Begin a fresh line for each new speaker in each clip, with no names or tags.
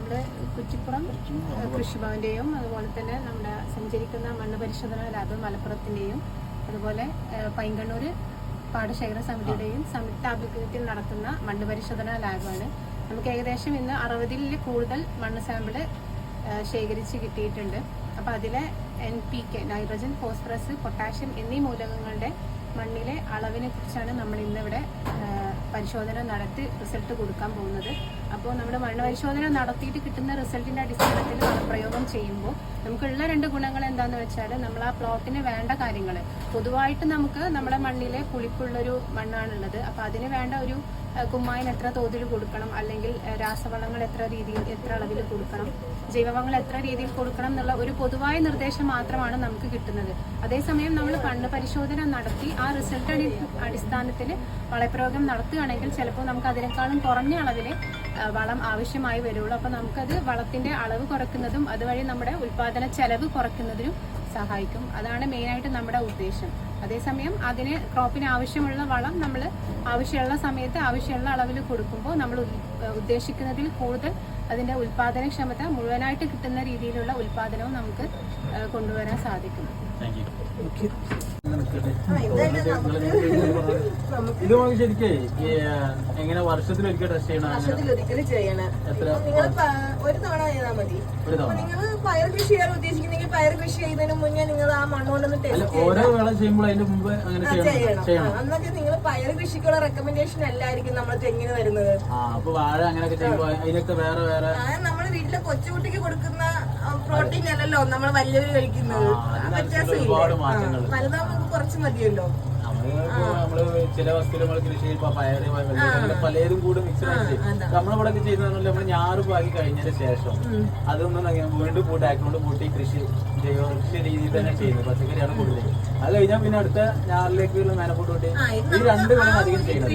നമ്മുടെ കുറ്റിപ്പുറം കൃഷിഭവന്റെയും അതുപോലെ തന്നെ നമ്മുടെ സഞ്ചരിക്കുന്ന മണ്ണ് പരിശോധന ലാബ് മലപ്പുറത്തിന്റെയും അതുപോലെ പൈങ്കണ്ണൂര് പൈങ്കണ്ണൂർ പാടശേഖര സമിതിയുടെയും സംയുക്ത ആഭിമുഖ്യത്തിൽ നടത്തുന്ന മണ്ണ് പരിശോധന ലാബാണ്. നമുക്ക് ഏകദേശം ഇന്ന് അറുപതിൽ കൂടുതൽ മണ്ണ് സാമ്പിൾ ശേഖരിച്ച് കിട്ടിയിട്ടുണ്ട്. അപ്പോൾ അതിലെ N P K nitrogen phosphorus potassium എന്നീ മൂലകങ്ങളുടെ മണ്ണിലെ അളവിനെ കുറിച്ചാണ് നമ്മൾ ഇന്നിവിടെ പരിശോധന നടത്തി റിസൾട്ട് കൊടുക്കാൻ പോകുന്നത്. അപ്പോൾ നമ്മൾ പരിശോധന നടത്തിയിട്ട് കിട്ടുന്ന റിസൾട്ടിന്റെ അടിസ്ഥാനത്തിൽ പ്രയോഗം ചെയ്യുമ്പോൾ നമുക്കുള്ള രണ്ട് ഗുണങ്ങൾ എന്താന്ന് വെച്ചാൽ നമ്മൾ ആ പ്ലോട്ടിന് വേണ്ട കാര്യങ്ങൾ പൊതുവായിട്ട് നമുക്ക് നമ്മുടെ മണ്ണിലെ പുളിപ്പുള്ളൊരു മണ്ണാണുള്ളത്. അപ്പോൾ അതിന് വേണ്ട ഒരു കുമ്മായം കുമ്മായിന് എത്ര തോതിൽ കൊടുക്കണം? അല്ലെങ്കിൽ രാസവളങ്ങൾ എത്ര രീതിയിൽ എത്ര അളവിൽ കൊടുക്കണം? ജൈവവളങ്ങൾ എത്ര രീതിയിൽ കൊടുക്കണം എന്നുള്ള ഒരു പൊതുവായ നിർദ്ദേശം മാത്രമാണ് നമുക്ക് കിട്ടുന്നത്. അതേസമയം നമ്മൾ കണ്ണ് പരിശോധന നടത്തി ആ റിസൾട്ട് അടിസ്ഥാനത്തിൽ വളപ്രയോഗം നടത്തുകയാണെങ്കിൽ ചിലപ്പോൾ നമുക്ക് അതിനേക്കാളും കുറഞ്ഞ അളവിൽ വളം ആവശ്യമായി വരുള്ളൂ. അപ്പോൾ നമുക്കത് വളത്തിന്റെ അളവ് കുറയ്ക്കുന്നതും അതുവഴി നമ്മുടെ ഉൽപാദന ചെലവ് കുറയ്ക്കുന്നതിനും സഹായിക്കും. അതാണ് മെയിനായിട്ട് നമ്മുടെ ഉദ്ദേശം. അതേസമയം അതിന് ക്രോപ്പിന് ആവശ്യമുള്ള വളം നമ്മൾ ആവശ്യമുള്ള സമയത്ത് ആവശ്യമുള്ള അളവിൽ കൊടുക്കുമ്പോൾ നമ്മൾ ഉദ്ദേശ- ഉദ്ദേശിക്കുന്നതിൽ കൂടുതൽ അതിന്റെ ഉൽപാദനക്ഷമത മുഴുവനായിട്ട് കിട്ടുന്ന രീതിയിലുള്ള ഉൽപാദനവും നമുക്ക് കൊണ്ടുവരാൻ സാധിക്കും.
ഇത് നമുക്ക് ശരിക്കേ എങ്ങനെ വർഷത്തിൽ ഒരിക്കൽ ടെസ്റ്റ് ചെയ്യണം
ചെയ്യണം. നിങ്ങൾ ഒരു തവണ ചെയ്താൽ മതി. നിങ്ങൾ പയർ കൃഷി ചെയ്യാൻ ഉദ്ദേശിക്കുന്നെങ്കിൽ പയർ കൃഷി ചെയ്യുന്നതിന് മുന്നേ നിങ്ങൾ ആ ടെസ്റ്റ്
ഓരോ വേള ചെയ്യുമ്പോൾ അതിന്റെ മുമ്പ് അങ്ങനെ ചെയ്യണം
നിങ്ങൾ പയർ കൃഷിക്കുള്ള റെക്കമെൻഡേഷൻ അല്ലായിരിക്കും നമ്മൾ തെങ്ങിന് വരുന്നത്
അപ്പൊ വാഴ അങ്ങനെയൊക്കെ ചെയ്യുമ്പോൾ അതിനൊക്കെ വേറെ വേറെ.
നമ്മുടെ നമ്മൾ വീട്ടിലെ കൊച്ചുകുട്ടിക്ക് കൊടുക്കുന്ന പ്രോട്ടീൻ അല്ലല്ലോ നമ്മൾ വലിയവര് കഴിക്കുന്നത്.
വ്യത്യാസം
ആ, കുറച്ച് മതിയല്ലോ.
നമ്മൾ ചില വസ്തുക്കൾ നമ്മൾ കൃഷി ചെയ്യുമ്പോ പയറ് വെള്ളരി അങ്ങനെ പലതും കൂടെ മിക്സ് ആയിട്ട്
അതാ.
നമ്മളിവിടെ ചെയ്യുന്നത് നമ്മൾ ഞാറ് പാകി കഴിഞ്ഞതിന് ശേഷം അതൊന്നും വീണ്ടും കൂട്ടി അക്കൗണ്ട് കൂട്ടി കൃഷി ജൈവ രീതിയിൽ തന്നെ ചെയ്യുന്നത്. പച്ചക്കറിയാണ് കൂടുതൽ അത് കഴിഞ്ഞാൽ പിന്നെ അടുത്ത ഞാറിലേക്ക് നനപ്പൊട്ട് കൂട്ടി. ഈ രണ്ട് ഗുണം അധികം ചെയ്യുന്നത്.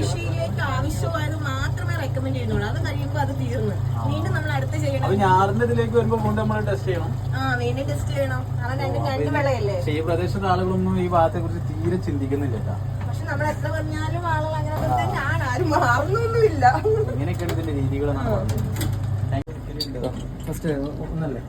റെക്കമെൻഡ് ചെയ്യുന്നുള്ളൂ. അത് കഴിയുമ്പോൾ അത് തീർന്ന്. വീണ്ടും നമ്മൾ അടുത്ത് ചെയ്യണം.
അപ്പൊ ഞാറിന്റെ ഇതിലേക്ക് വരുമ്പോ നമ്മൾ ടെസ്റ്റ് ചെയ്യണം.
ആ വീണ്ടും ടെസ്റ്റ് ചെയ്യണം. കാരണം രണ്ടും രണ്ട് വിളയല്ലേ?
പക്ഷേ ഈ പ്രദേശത്തെ ആളുകളൊന്നും ഈ ഭാഗത്തെ കുറിച്ച് തീരെ ചിന്തിക്കുന്നില്ല
പക്ഷെ നമ്മൾ എത്ര പറഞ്ഞാലും ആളുകൾ അങ്ങനെ തന്നെയാണ് ആരും മാറുന്നൊന്നുമില്ല.
ഇങ്ങനെയൊക്കെയാണ് ഇതിന്റെ രീതികൾ ഫസ്റ്റ് ഒന്നല്ലേ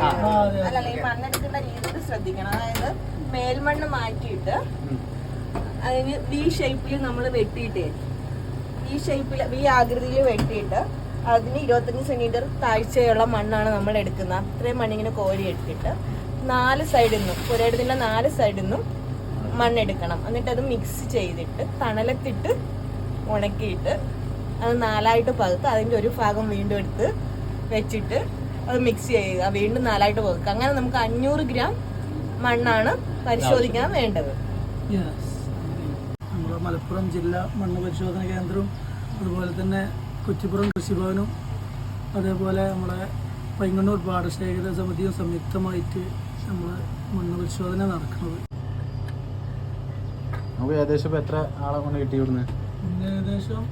ആ
അല്ലല്ല മണ്ണെടുക്കുന്ന രീതിയിൽ ശ്രദ്ധിക്കണം. അതായത് മേൽമണ്ണ് മാറ്റിയിട്ട് അതിന് വി ഷേപ്പിൽ നമ്മൾ വെട്ടിയിട്ടേ വി ഷേപ്പിൽ വി ആകൃതിയിൽ വെട്ടിയിട്ട് അതിന് ഇരുപത്തഞ്ച് സെന്റിമീറ്റർ താഴ്ചയുള്ള മണ്ണാണ് നമ്മൾ എടുക്കുന്നത്. അത്രയും മണ്ണിങ്ങനെ കോരി എടുത്തിട്ട് നാല് സൈഡിൽ നിന്നും പുരയിടത്തിന്റെ നാല് സൈഡിൽ നിന്നും മണ്ണെടുക്കണം. എന്നിട്ട് അത് മിക്സ് ചെയ്തിട്ട് തണലത്തിട്ട് ഉണക്കിയിട്ട് അത് നാലായിട്ട് പകുത്ത് അതിന്റെ ഒരു ഭാഗം വീണ്ടും എടുത്ത് വെച്ചിട്ട് അത് മിക്സ് ചെയ്യുക വീണ്ടും നാലായിട്ട് വെക്കുക അങ്ങനെ നമുക്ക് അഞ്ഞൂറ് ഗ്രാം മണ്ണാണ് പരിശോധിക്കാൻ വേണ്ടത്.
യെസ് നമ്മുടെ മലപ്പുറം ജില്ലാ മണ്ണ് പരിശോധന കേന്ദ്രവും അതുപോലെ തന്നെ കുറ്റിപ്പുറം കൃഷിഭവനും അതേപോലെ നമ്മുടെ പൈങ്ങണ്ണൂർ പാടശേഖര സമിതിയും സംയുക്തമായിട്ട് നമ്മൾ മണ്ണ് പരിശോധന നടക്കുന്നത്.
നമുക്ക് ഏകദേശം എത്ര ആളെ കൊണ്ട് കിട്ടി ഇവിടുന്ന്?
ഏകദേശം